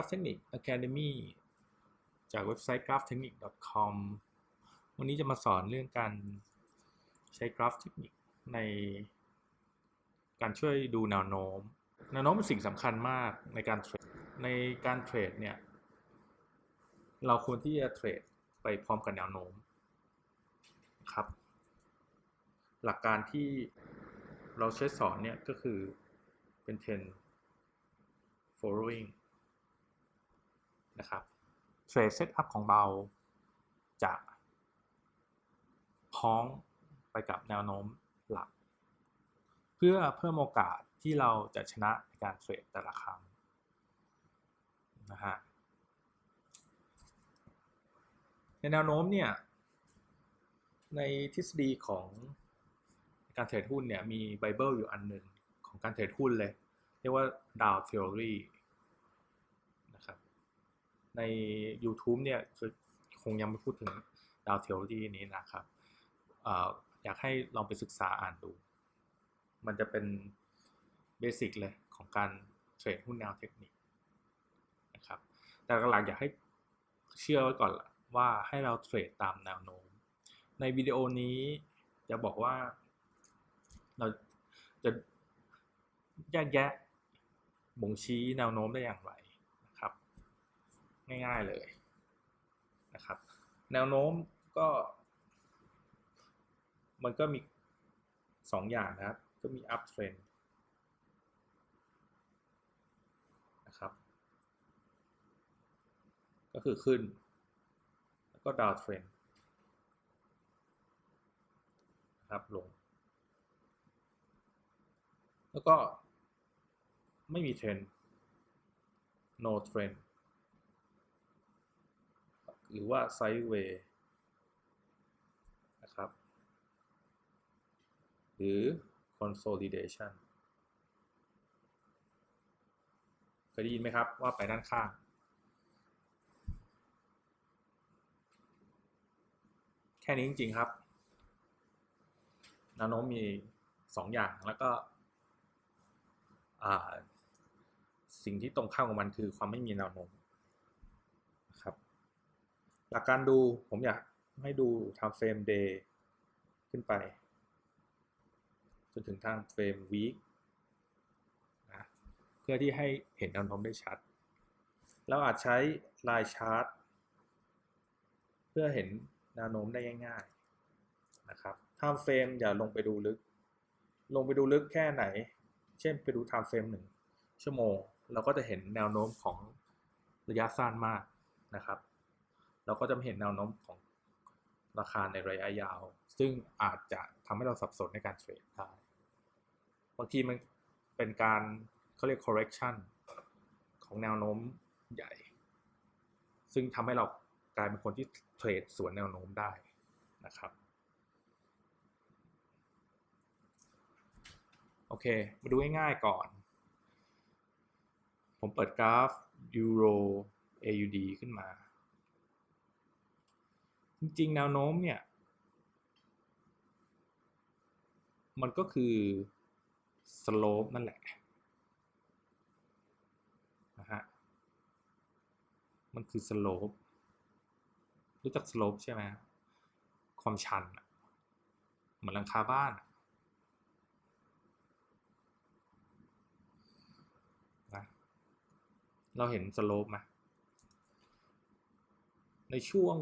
Graph Technic Academy จากเว็บไซต์ graphtechnique.com วันนี้จะมาสอนเรื่องการใช้ Graph Technic ในการช่วยดูแนวโน้ม แนวโน้มเป็นสิ่งสำคัญมากในการเทรด ในการเทรดเนี่ย เราควรที่จะเทรดไปพร้อมกับแนวโน้มครับ หลักการที่เราใช้สอนเนี่ยก็คือเป็น 10 following นะครับเทรดเซตอัพของเราจะพ้องไปกับแนวโน้มหลัก เพื่อเพิ่มโอกาสที่เราจะชนะในการเทรดแต่ละครั้งนะฮะในแนวโน้มเนี่ยในทฤษฎีของการเทรดหุ้นเนี่ยมีไบเบิลอยู่อันหนึ่งของการเทรดหุ้นเลย เรียกว่า Dow Theory นะครับ ใน YouTube เนี่ยคือคงยังไม่พูดถึง Dow Theory นี้นะครับออยากให้ลองไปศึกษาอ่านดู มันจะเป็นเบสิกเลยของการเทรดหุ้นแนวเทคนิคนะครับ แต่หลักอยากให้เชื่อไว้ก่อนว่าให้เราเทรดตามแนวโน้ม ในวิดีโอนี้จะบอกว่าเราจะแยกแยะบ่งชี้แนวโน้มได้อย่างไร ง่ายๆเลยนะครับ แนวโน้มก็ มันก็มีสองอย่างนะครับ ก็มี up trend นะครับ ก็คือขึ้น แล้วก็ down trend นะครับลง แล้วก็ไม่มีเทรน no trend หรือว่า sideway นะครับ หรือ consolidation เคยได้ยินไหมครับว่าไปด้านข้าง แค่นี้จริง ๆ ครับแนวโน้มมีสองอย่างแล้วก็สิ่งที่ตรงข้ามกับมันคือความไม่มีแนวโน้ม หลักการดูผมอยากให้ดู time frame day ขึ้นไป จนถึงทางเฟรม week นะเพื่อที่ให้เห็นแนวโน้มได้ชัด เราอาจใช้ลายชาร์ตเพื่อเห็นแนวโน้มได้ง่ายๆนะครับ time frame อย่าลงไปดูลึก ลงไปดูลึกแค่ไหน เช่นไปดู time frame หนึ่งชั่วโมง เราก็จะเห็นแนวโน้มของระยะสั้นมากนะครับ เราก็จะเห็นแนวโน้มของราคาในระยะยาว ซึ่งอาจจะทำให้เราสับสนในการเทรดได้ บางทีมันเป็นการเขาเรียก correction ของแนวโน้มใหญ่ ซึ่งทำให้เรากลายเป็นคนที่เทรดสวนแนวโน้มได้นะครับโอเค มาดูง่ายๆก่อน ผมเปิดกราฟ Euro AUD ขึ้นมา จริงๆ แนวโน้มเนี่ย มันก็คือ slope นั่นแหละนะฮะมันคือ slope รู้จัก slope ใช่ไหมความชันเหมือนหลังคาบ้านนะเราเห็น slope ไหมในช่วง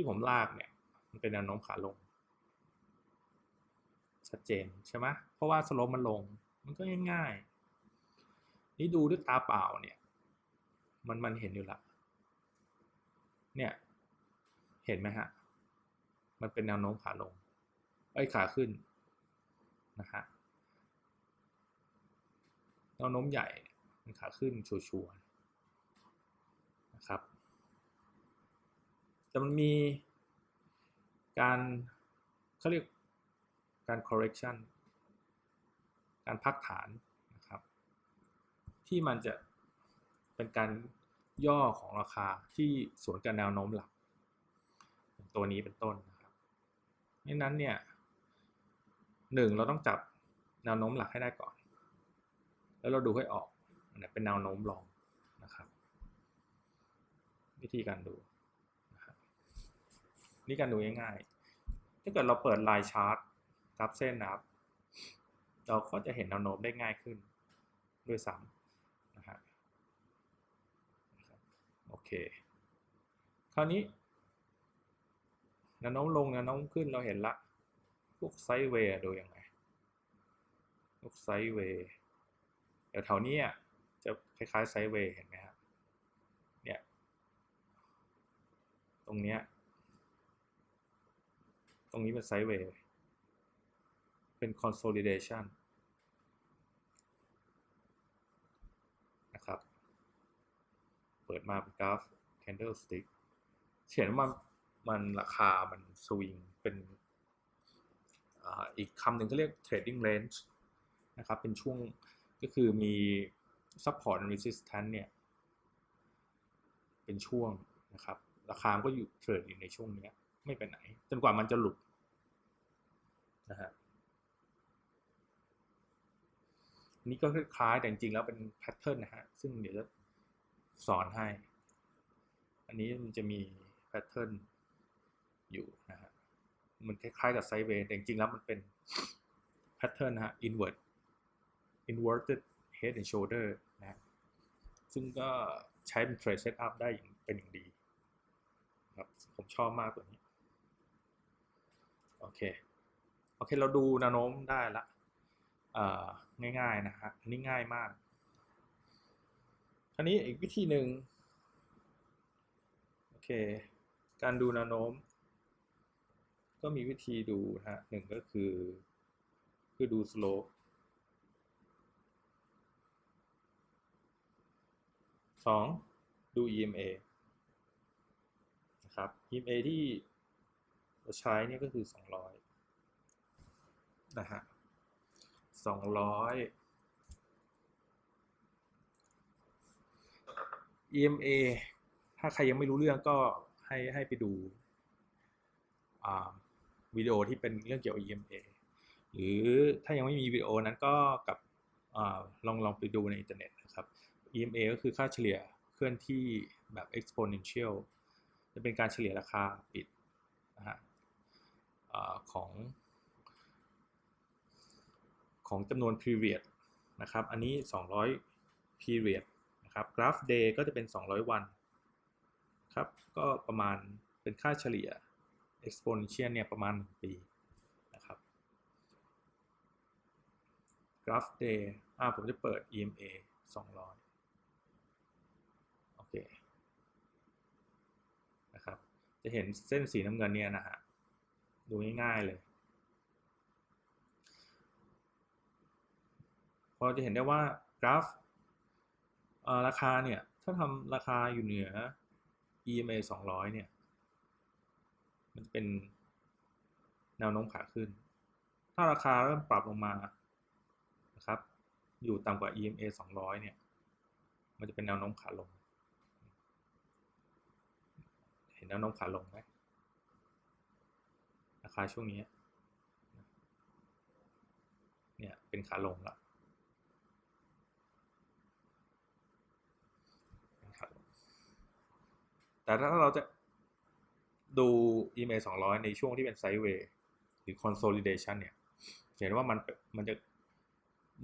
ที่ผมลากเนี่ยมันเป็นแนวโน้มขาลง ชัดเจนใช่ไหมเพราะว่าสโลปมันลงมันก็ง่ายๆนี่ดูด้วยตาเปล่าเนี่ย มันมันเห็นอยู่ละเนี่ยเห็นไหมฮะ มันเป็นแนวโน้มขาลงไอ้ขาขึ้นนะฮะแนวโน้มใหญ่มันขาขึ้นชัวร์นะครับ แต่มันมีการเขาเรียกการ correction การพักฐานนะครับ ที่มันจะเป็นการย่อของราคาที่สวนกับแนวโน้มหลัก ตัวนี้เป็นต้นนะครับดังนั้นเนี่ยหนึ่งเราต้องจับแนวโน้มหลักให้ได้ก่อน แล้วเราดูให้ออกเป็นแนวโน้มลองนะครับ วิธีการดู นี่การดูง่ายๆ ถ้าเกิดเราเปิดลายชาร์ตกราฟเส้นนะครับ เราก็จะเห็นแนวโน้มได้ง่ายขึ้น ด้วยซ้ำนะฮะนะครับโอเค คราวนี้แนวโน้มลงแนวโน้มขึ้นเราเห็นละพวกไซด์เวย์ดูยังไงพวกไซด์เวย์เดี๋ยวแถวนี้จะคล้ายๆไซด์เวย์เห็นไหมครับเนี่ย ตรงเนี้ย ตรงนี้เป็นไซด์เวย์เป็น consolidation นะครับ เปิดมาเป็นกราฟ candlestick เขียนว่ามันมันราคามันสวิงเป็นอ,อีกคำหนึ่งเขาเรียก trading range นะครับ เป็นช่วงก็คือมี support and resistance เนี่ย เป็นช่วงนะครับ ราคาก็อยู่เทรดอยู่ในช่วงนี้ ไม่ไปไหน จนกว่ามันจะหลุดนะฮะนนี้ก็คล้ายแต่จริงๆแล้วเป็นแพทเทิร์นนะฮะ ซึ่งเดี๋ยวจะสอนให้ อันนี้มันจะมีแพทเทิร์นอยู่นะฮะ มันคล้ายๆกับไซเวย์แต่จริงๆแล้วมันเป็นแพทเทิร์นนะฮะ inward inverted head and shoulder นะฮะซึ่งก็ใช้เป็น trade setup ได้อย่างเป็นอย่างดีครับผมชอบมากตัวนี้ อเคโอเคเราดูแนวโน้มได้ละง่ายๆนะฮะอันนี้ง่ายมากครานี้อีกวิธีหนึ่งโอเค การดูแนวโน้ม ก็มีวิธีดูนะฮะหนึ่งก็คือ คือดู slope สองดู EMA นะครับ EMA ที่ ใช้เนี่ยก็คือ 200 นะฮะ 200 EMA ถ้าใครยังไม่รู้เรื่องก็ให้ให้ไปดูวิดีโอที่เป็นเรื่องเกี่ยวกับ EMA หรือถ้ายังไม่มีวิดีโอนั้นก็กับอลองลองไปดูในอินเทอร์เน็ตนะครับ EMA ก็คือค่าเฉลี่ยเคลื่อนที่แบบ exponential จะเป็นการเฉลี่ยราคาปิดนะฮะ ของของจำนวน period นะครับ อันนี้ 200 period นะครับกราฟ day ก็จะเป็น 200 วันครับ ก็ประมาณเป็นค่าเฉลี่ย exponential เนี่ยประมาณ 1 ปีนะครับกราฟ day อ่าผมจะเปิด EMA 200 โอเค นะครับ จะเห็นเส้นสีน้ำเงินเนี่ยนะฮะ ดูง่ายๆเลย พอจะเห็นได้ว่ากราฟราคาเนี่ย ถ้าทำราคาอยู่เหนือ EMA 200 เนี่ย มันเป็นแนวโน้มขาขึ้น ถ้าราคาเริ่มปรับลงมานะครับ อยู่ต่ำกว่า EMA 200 เนี่ย มันจะเป็นแนวโน้มขาลง เห็นแนวโน้มขาลงไหม ราคาช่วงนี้ เนี่ยเป็นขาลงละแต่ถ้าเราจะดู EMA 200 ในช่วงที่เป็นไซด์เวย์หรือ consolidation เนี่ย เห็นว่ามันมันจะ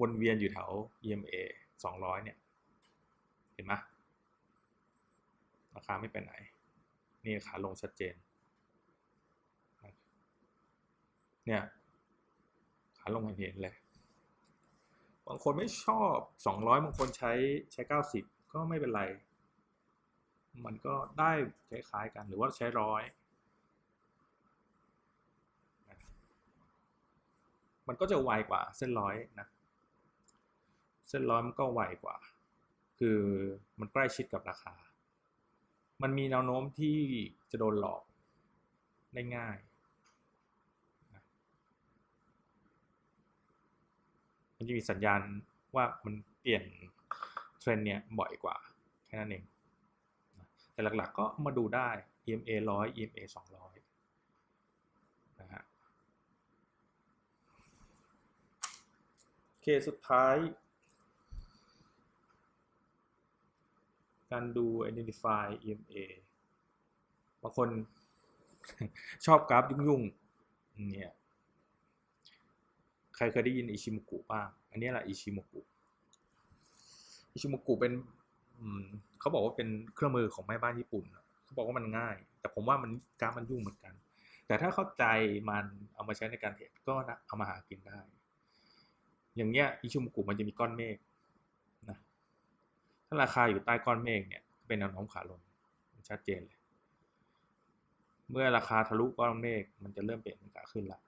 วนเวียนอยู่แถว EMA 200 เนี่ย เห็นไหมราคาไม่ไปไหน นี่ขาลงชัดเจน เนี่ยขาลงเห็นเลย บางคนไม่ชอบ 200 บางคนใช้ใช้ 90 ก็ไม่เป็นไร มันก็ได้คล้ายๆกันหรือว่าใช้ร้อยมันก็จะไวกว่าเส้นร้อยนะเส้นร้อยมันก็ไวกว่า คือมันใกล้ชิดกับราคา มันมีแนวโน้มที่จะโดนหลอกได้ง่าย มันจะมีสัญญาณว่ามันเปลี่ยนเทรนเนี่ยบ่อยกว่า แค่นั้นเอง แต่หลักๆก็มาดูได้ EMA 100 EMA 200 นะฮะเคสุดท้าย การดู identify EMA บางคนชอบกราฟยุ่งๆเนี่ย ใครเคยได้ยินอิชิมุกุบ้าง อันนี้แหละอิชิมุกุ อิชิมุกุเป็นเขาบอกว่าเป็นเครื่องมือของแม่บ้านญี่ปุ่น เขาบอกว่ามันง่าย แต่ผมว่ามันกราฟมันยุ่งเหมือนกัน แต่ถ้าเข้าใจมันเอามาใช้ในการเทรดก็นะเอามาหากินได้ อย่างเงี้ยอิชิมุกุมันจะมีก้อนเมฆนะ ถ้าราคาอยู่ใต้ก้อนเมฆเนี่ย เป็นแนวโน้มขาลงมันชัดเจนเลย เมื่อราคาทะลุก้อนเมฆมันจะเริ่มเปลี่ยนเป็นขาขึ้นละ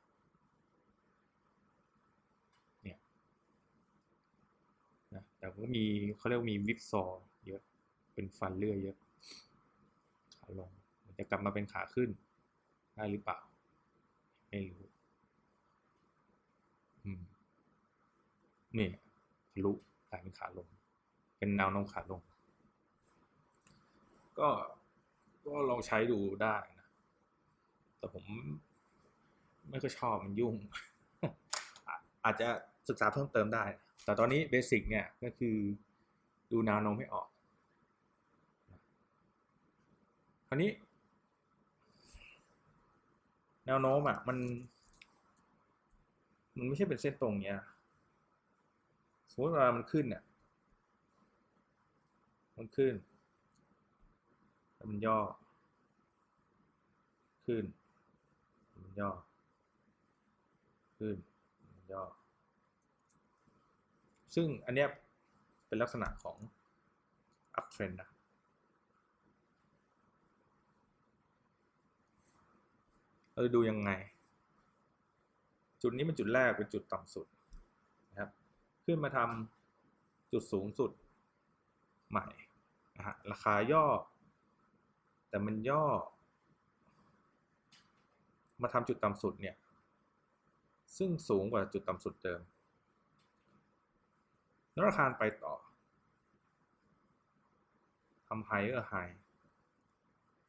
เนี่ย แต่ก็มีเขาเรียกมีวิกซอร์เยอะ เป็นฟันเลื่อยเยอะ ขาลง มันจะกลับมาเป็นขาขึ้น ได้หรือเปล่า ไม่รู้ อืมนี่ทะลุกลายเป็นขาลง เป็นแนวโน้มขาลง ก็ ก็ลองใช้ดูได้นะ แต่ผมไม่ค่อยชอบมันยุ่ง อาจจะ ศึกษาเพิ่มเติมได้ แต่ตอนนี้เบสิกเนี่ยก็คือดูแนวโน้มให้ออกคราวนี้ แนวโน้มอะมัน มันไม่ใช่เป็นเส้นตรงเนี้ยสมมติเวลามันขึ้นเนี่ยมันขึ้นแล้วมันย่อ ขึ้น มันย่อ ขึ้นมันย่อ ซึ่งอันเนี้ยเป็นลักษณะของ uptrend นะเราดูยังไง จุดนี้เป็นจุดแรกเป็นจุดต่ำสุดนะครับ ขึ้นมาทำจุดสูงสุดใหม่นะฮะราคาย่อ แต่มันย่อ มาทำจุดต่ำสุดเนี่ย ซึ่งสูงกว่าจุดต่ำสุดเดิม แล้วราคาไปต่อทำไฮเออร์ไฮ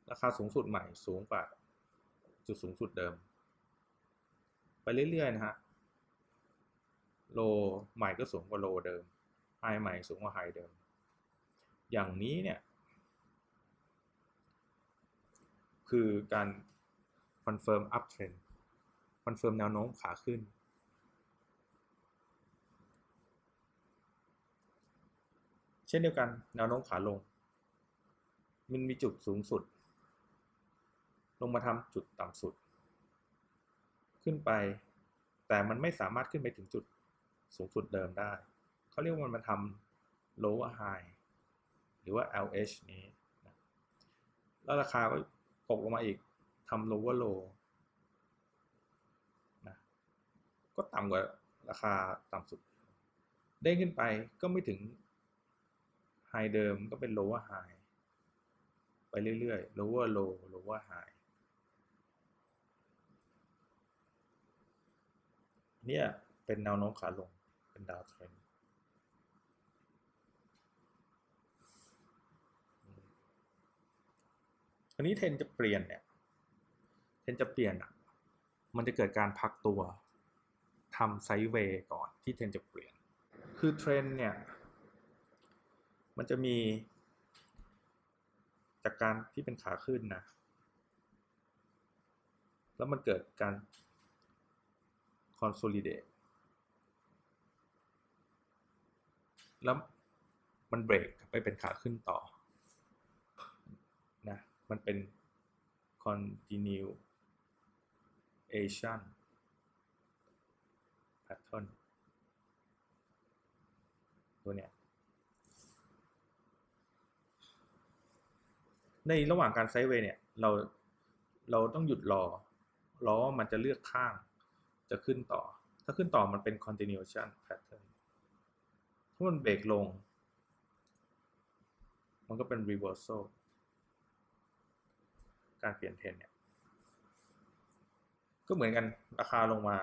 ราคาสูงสุดใหม่สูงกว่าจุดสูงสุดเดิม ไปเรื่อยๆนะฮะโลใหม่ก็สูงกว่าโลเดิมไฮใหม่สูงกว่าไฮเดิม อย่างนี้เนี่ย คือการคอนเฟิร์มอัพเทรนคอนเฟิร์มแนวโน้มขาขึ้น เช่นเดียวกันแนวโน้มขาลง มันมีจุดสูงสุด ลงมาทำจุดต่ำสุด ขึ้นไป แต่มันไม่สามารถขึ้นไปถึงจุดสูงสุดเดิมได้ เขาเรียกว่ามันทำ lower high หรือว่า LH นี้ แล้วราคาก็ตกลงมาอีกทำ lower low นะก็ต่ำกว่าราคาต่ำสุด เด้งขึ้นไปก็ไม่ถึง high เดิมก็เป็น lower high ไปเรื่อยๆ lower low lower high เนี่ยเป็นแนวโน้มขาลง เป็นดาวเทรนอันนี้เทรนจะเปลี่ยนเนี่ย เทรนจะเปลี่ยนอะ มันจะเกิดการพักตัวทำไซด์เวย์ก่อนที่เทรนจะเปลี่ยน คือเทรนเนี่ย มันจะมี จากการที่เป็นขาขึ้นนะ แล้วมันเกิดการ consolidate แล้วมันเบรกไปเป็นขาขึ้นต่อ นะ มันเป็น continuation pattern ตัวเนี้ย ในระหว่างการไซด์เวย์เนี่ย เราเราต้องหยุดรอ รอว่ามันจะเลือกข้าง จะขึ้นต่อ ถ้าขึ้นต่อมันเป็น continuation pattern ถ้ามันเบรกลง มันก็เป็น reversal การเปลี่ยนเทรนเนี่ย ก็เหมือนกันราคาลงมา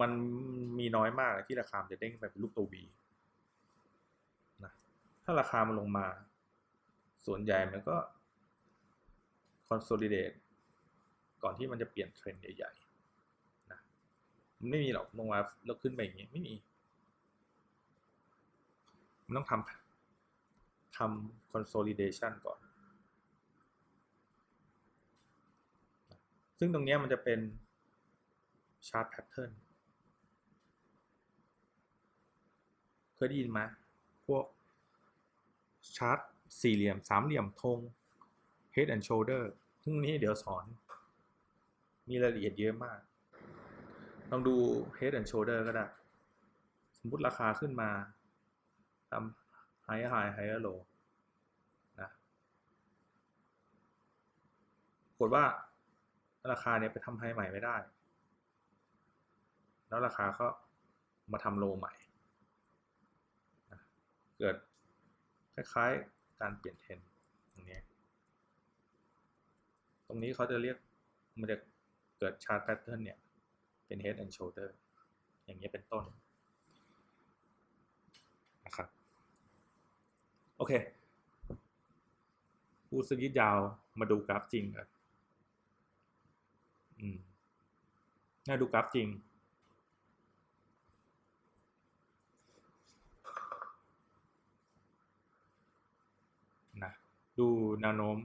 มันมีน้อยมากที่ราคาจะเด้งไปเป็นรูปตัว V นะถ้าราคามันลงมา ส่วนใหญ่มันก็ consolidate ก่อนที่มันจะเปลี่ยนเทรนด์ใหญ่ๆนะมันไม่มีหรอกลงมาแล้วขึ้นไปอย่างนี้ยไม่มี มันต้องทำทำ consolidation ก่อน ซึ่งตรงเนี้ยมันจะเป็น chart pattern เคยได้ยินไหมพวกชาร์ต สี่เหลี่ยมสามเหลี่ยมธง head and shoulder ซึ่งนี้เดี๋ยวสอน มีรายละเอียดเยอะมาก ลองดู head and shoulder ก็ได้ สมมุติราคาขึ้นมาทำ high high high low นะกฏว่าราคาเนี่ยไปทำไฮใหม่ไม่ได้ แล้วราคาก็มาทำโลใหม่ เกิดคล้ายๆ การเปลี่ยนเทรนด์ตรงนี้ตรงนี้เขาจะเรียกมันจะเกิดชาร์ตแพทเทิร์นเนี่ย เป็น head and shoulder อย่างนี้ยเป็นต้นนะครับโอเคพูดสักยืดยาวมาดูกราฟจริงกันอืมน่าดูกราฟจริง นะ ดูแนวโน้ม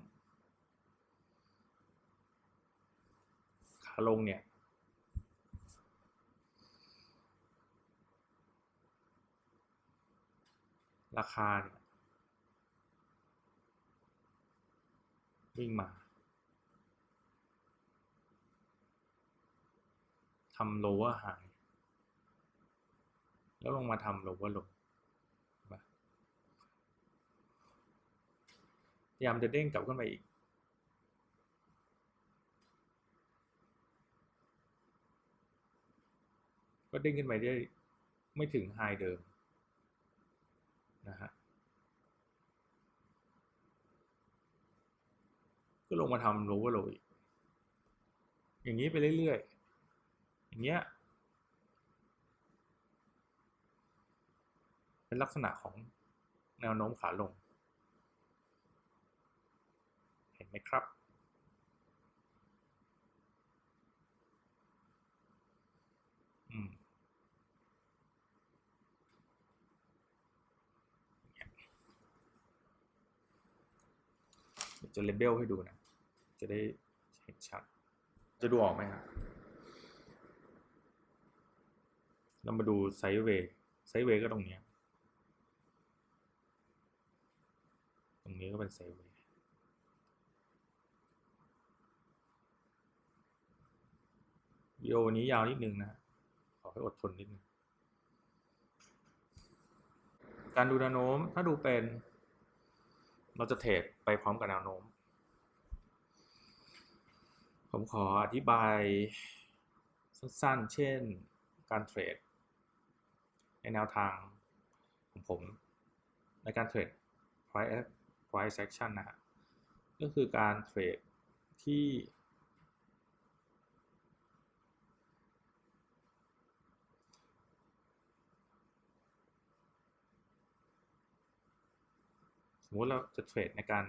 ขาลงเนี่ย ราคาเนี่ยวิ่งมาทำ lower high แล้วลงมาทำ lower low พยายามจะเด้งกลับขึ้นไปอีก ก็เด้งขึ้นไปได้ไม่ถึงไฮเดิมนะฮะก็ลงมาทำ lower low อีกอย่างนี้ไปเรื่อยๆ อย่างเงี้ย เป็นลักษณะของแนวโน้มขาลง เห็ นไหมครับ อืมจะเลเบลให้ดูนะ จะได้เห็นชัด จะดูออกไหมครับเรามาดูไซด์เวย์ ไซด์เวย์ก็ตรงนี้ ตรงนี้ก็เป็นไซด์เวย์ วิดีโอนี้ยาวนิดนึงนะ ขอให้อดทนนิดนึง การดูแนวโน้ม ถ้าดูเป็น เราจะเทรดไปพร้อมกับแนวโน้ม ผมขออธิบายสั้นๆ เช่น การเทรดในแนวทางของผม ในการเทรด price price action นะฮะก็คือการเทรดที่ มมติเราจะเทรดในการ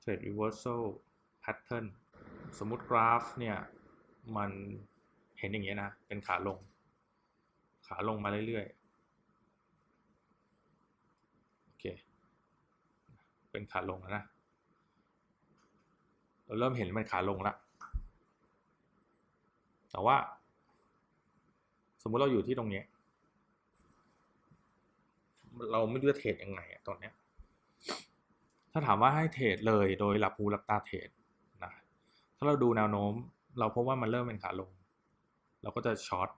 เทรด reversal pattern สมมุติกราฟเนี่ยมันเห็นอย่างเงี้ยนะ เป็นขาลง ขาลงมาเรื่อยๆ โอเค เป็นขาลงแล้วนะ เราเริ่มเห็นมันขาลงแล้วแต่ว่า สมมุติเราอยู่ที่ตรงเนี้ย เราไม่รู้จะเทรดยังไงอะตอนเนี้ย ถ้าถามว่าให้เทรดเลยโดยหลับหูหลับตาเทรดนะถ้าเราดูแนวโน้ม เราพบว่ามันเริ่มเป็นขาลง เราก็จะช็อต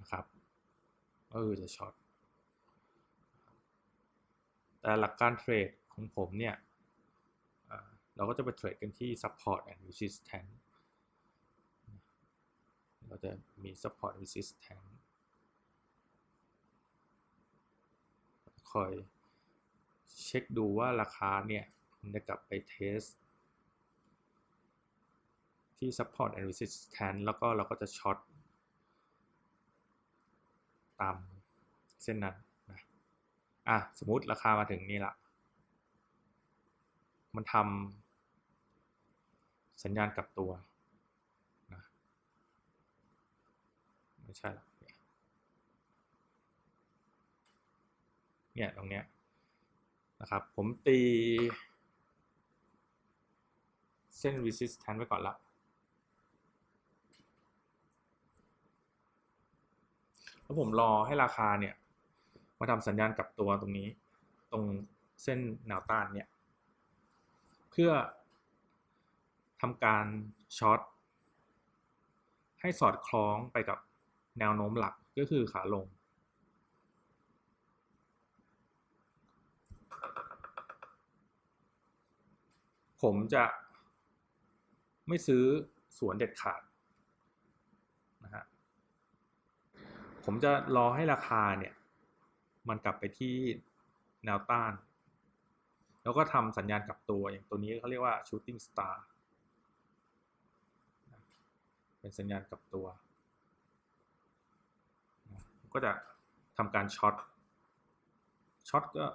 นะครับก็คือจะช็อตแต่หลักการเทรดของผมเนี่ยเราก็จะไปเทรดกันที่ support and resistance เราจะมี support resistance คอยเช็คดูว่าราคาเนี่ยมันจะกลับไปเทสที่ support and resistance แล้วก็เราก็จะช็อตตามเส้นนั้นนะอะสมมุติราคามาถึงนี่ละ มันทำสัญญาณกลับตัวนะไม่ใช่ละ เนี่ยตรงเนี้ยนะครับ ผมตี เส้น resistance ไว้ก่อนละแล้วผมรอให้ราคาเนี่ย มาทำสัญญาณกลับตัวตรงนี้ ตรงเส้นแนวต้านเนี่ย เพื่อทำการช็อตให้สอดคล้องไปกับแนวโน้มหลักก็คือขาลง ผมจะไม่ซื้อสวนเด็ดขาดนะฮะผมจะรอให้ราคาเนี่ย มันกลับไปที่แนวต้าน แล้วก็ทำสัญญาณกลับตัวอย่างตัวนี้เขาเรียกว่า shooting star เป็นสัญญาณกลับตัว ก็จะทำการช็อตช็อตก็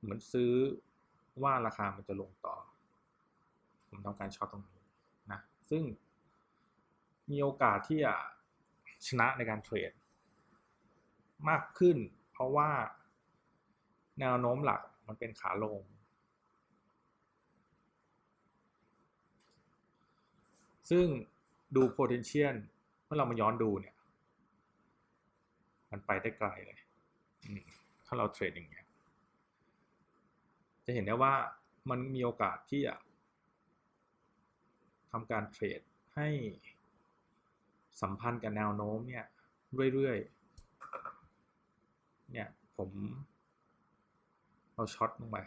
เหมือนซื้อว่าราคามันจะลงต่อ ผมทำการช็อตตรงนี้นะซึ่งมีโอกาสที่จะชนะในการเทรดมากขึ้น เพราะว่าแนวโน้มหลักมันเป็นขาลง ซึ่งดู potential เมื่อเรามาย้อนดูเนี่ย มันไปได้ไกลเลย ถ้าเราเทรดอย่างเงี้ย จะเห็นได้ว่ามันมีโอกาสที่จะำการเทรดให้สัมพันธ์กับแนวโน้มเนี่ยเรื่อยๆ เนี่ยผมเอาช็อตลงไป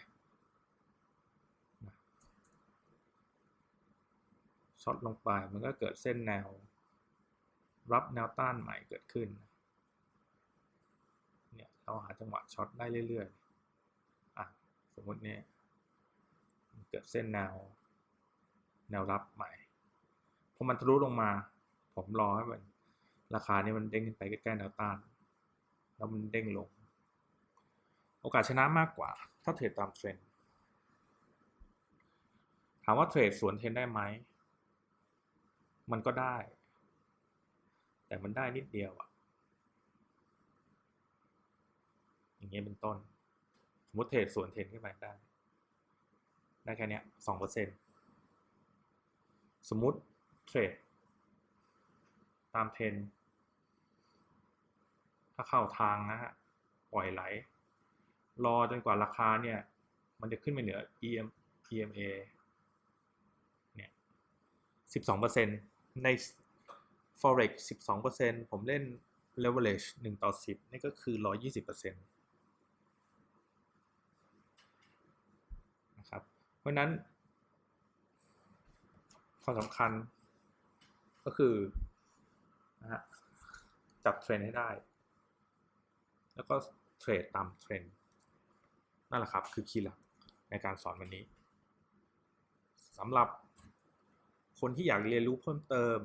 ช็อตลงไปมันก็เกิดเส้นแนว รับแนวต้านใหม่เกิดขึ้น เนี่ยเราหาจังหวะช็อตได้เรื่อยๆ อะสมมติเนี่ยเกิดเส้นแนว แนวรับใหม่พอมันทะลุลงมา ผมรอให้มัน ราคานี้มันเด้งขึ้นไปใกล้ๆแนวต้าน แล้วมันเด้งลง โอกาสชนะมากกว่า ถ้าเทรดตามเทรนด์ถามว่าเทรดสวนเทรนได้ไหม มันก็ได้ แต่มันได้นิดเดียวอะอย่างเงี้ยเป็นต้น สมมติเทรดสวนเทรนขึ้นไปได้ ได้แค่นี้สองเปอร์เซ็นต์ สมมติเทรดตามเทรนถ้าเข้าทางนะฮะปล่อยไหล รอจนกว่าราคาเนี่ย มันจะขึ้นไปเหนือ EM EMA เนี่ยสิบสองเปอร์เซ็นใน forex สิบสองเปอร์เซ็นผมเล่น leverage หนึ่งต่อสิบนี่ก็คือร้อยี่สิบเปอร์เซ็นนะครับ เพราะนั้น ความสำคัญ ก็คือนะฮะจับเทรนให้ได้ แล้วก็เทรดตามเทรนนั่นแหละครับคือคีย์หลักในการสอนวันนี้สำหรับคนที่อยากเรียนรู้เพิ่มเติม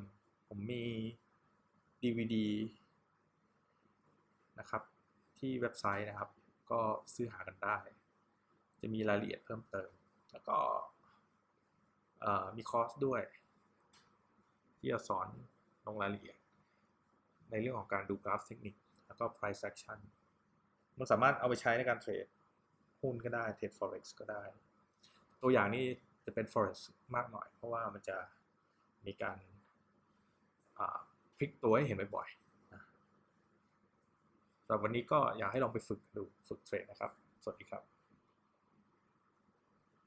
ผมมี DVD นะครับ ที่เว็บไซต์นะครับ ก็ซื้อหากันได้ จะมีรายละเอียดเพิ่มเติม แล้วก็ มีคอร์สด้วย ที่จะสอนลงรายละเอียด ในเรื่องของการดูกราฟเทคนิค แล้วก็ price action มันสามารถเอาไปใช้ในการเทรดหุ้นก็ได้ เทรด forex ก็ได้ ตัวอย่างนี้จะเป็น forex มากหน่อย เพราะว่ามันจะมีการพลิกตัวให้เห็นบ่อยๆนะสำหรับวันนี้ก็อยากให้ลองไปฝึกดูฝึกเทรดนะครับ สวัสดีครับ